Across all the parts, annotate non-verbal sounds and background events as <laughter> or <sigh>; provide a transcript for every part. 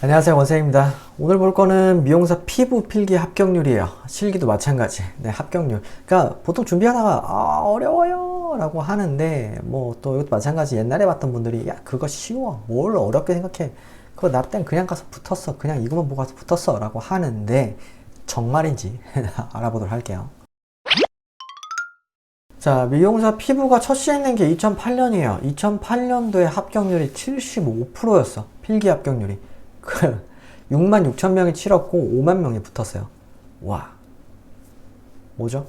안녕하세요 원생입니다. 오늘 볼 거는 미용사 피부 필기 합격률이에요. 실기도 마찬가지. 네 합격률. 그러니까 보통 준비하다가 아 어려워요! 라고 하는데 뭐 또 이것도 마찬가지. 옛날에 봤던 분들이 야 그거 쉬워. 뭘 어렵게 생각해. 그거 나 땐 그냥 가서 붙었어. 그냥 이것만 보고 가서 붙었어. 라고 하는데 정말인지 <laughs> 알아보도록 할게요. 자, 미용사 피부가 첫 시행된 게 2008년이에요. 2008년도에 합격률이 75%였어. 필기 합격률이. 그 6만 6천 명이 치렀고 5만 명이 붙었어요. 와. 뭐죠?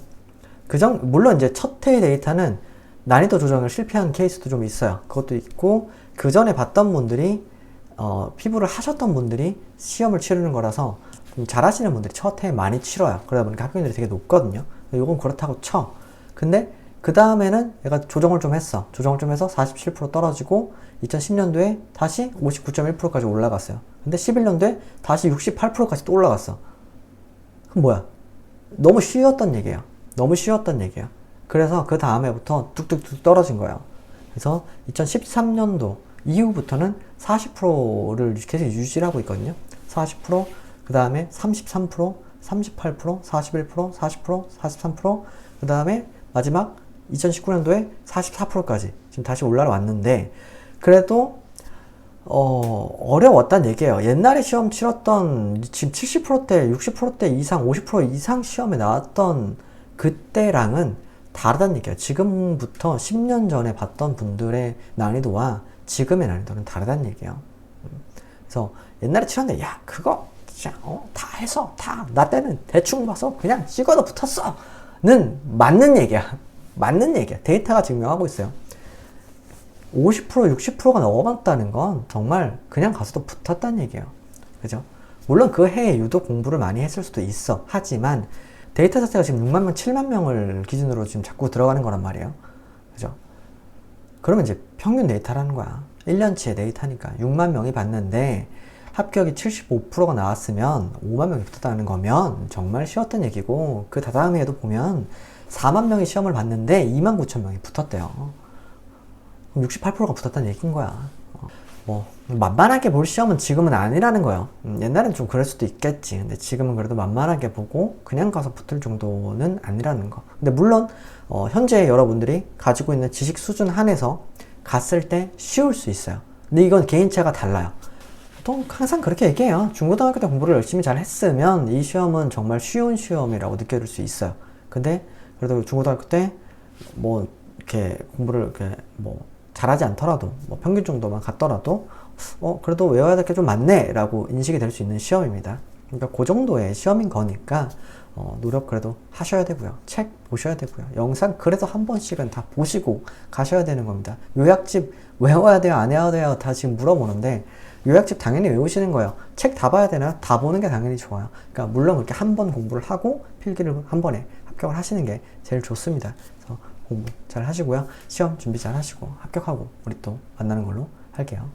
그정 물론 이제 첫 회의 데이터는 난이도 조정을 실패한 케이스도 좀 있어요. 그것도 있고 그 전에 봤던 분들이 어, 피부를 하셨던 분들이 시험을 치르는 거라서 좀 잘하시는 분들이 첫 해에 많이 치러요. 그러다 보니까 합격률이 되게 높거든요. 이건 그렇다고 쳐. 근데 그 다음에는 얘가 조정을 좀 했어. 조정을 좀 해서 47% 떨어지고 2010년도에 다시 59.1%까지 올라갔어요. 근데 11년도에 다시 68%까지 또 올라갔어. 그럼 뭐야? 너무 쉬웠던 얘기예요. 너무 쉬웠던 얘기야. 그래서 그 다음에부터 뚝뚝뚝 떨어진 거예요. 그래서 2013년도 이후부터는 40%를 계속 유지를 하고 있거든요. 40%, 그 다음에 33%, 38%, 41%, 40%, 43%, 그 다음에 마지막 2019년도에 44%까지 지금 다시 올라왔는데 그래도 어, 어려웠단 얘기예요. 옛날에 시험 치렀던 지금 70%대, 60%대 이상, 50% 이상 시험에 나왔던 그때랑은 다르다는 얘기예요. 지금부터 10년 전에 봤던 분들의 난이도와 지금의 난이도는 다르다는 얘기예요. 음. 그래서 옛날에 치렀는데 야 그거 진짜 어, 다 해서 다 나 때는 대충 봐서 그냥 찍어도 붙었어는 맞는 얘기야. 맞는 얘기야. 데이터가 증명하고 있어요. 50% 60%가 넘어갔다는 건 정말 그냥 가서도 붙었다는 얘기예요. 그죠? 물론 그 해에 유독 공부를 많이 했을 수도 있어. 하지만 데이터 자체가 지금 6만 명, 7만 명을 기준으로 지금 자꾸 들어가는 거란 말이에요. 그죠? 그러면 이제 평균 데이터라는 거야. 1년치의 데이터니까. 6만 명이 봤는데 합격이 75%가 나왔으면 5만 명이 붙었다는 거면 정말 쉬웠던 얘기고 그 다다음 해에도 보면 4만 명이 시험을 봤는데 2만 9천 명이 붙었대요. 그럼 68%가 붙었다는 얘기인 거야. 어, 뭐 만만하게 볼 시험은 지금은 아니라는 거예요. 음, 옛날엔 좀 그럴 수도 있겠지. 근데 지금은 그래도 만만하게 보고 그냥 가서 붙을 정도는 아니라는 거. 근데 물론 어, 현재 여러분들이 가지고 있는 지식 수준 한에서 갔을 때 쉬울 수 있어요. 근데 이건 개인차가 달라요. 보통 항상 그렇게 얘기해요. 중고등학교 때 공부를 열심히 잘 했으면 이 시험은 정말 쉬운 시험이라고 느껴질 수 있어요. 근데 그래도 중고등학교 때 뭐 이렇게 공부를 이렇게 뭐 잘하지 않더라도 뭐 평균 정도만 갔더라도 어 그래도 외워야 될 게 좀 많네라고 인식이 될 수 있는 시험입니다. 그러니까 그 정도의 시험인 거니까 어, 노력 그래도 하셔야 되고요. 책 보셔야 되고요. 영상 그래도 한 번씩은 다 보시고 가셔야 되는 겁니다. 요약집 외워야 돼요? 안 외워야 돼요? 다 지금 물어보는데 요약집 당연히 외우시는 거예요. 책 다 봐야 되나? 다 보는 게 당연히 좋아요. 그러니까 물론 그렇게 한 번 공부를 하고 필기를 한 번에 합격을 하시는 게 제일 좋습니다. 그래서 공부 잘 하시고요. 시험 준비 잘 하시고 합격하고 우리 또 만나는 걸로 할게요.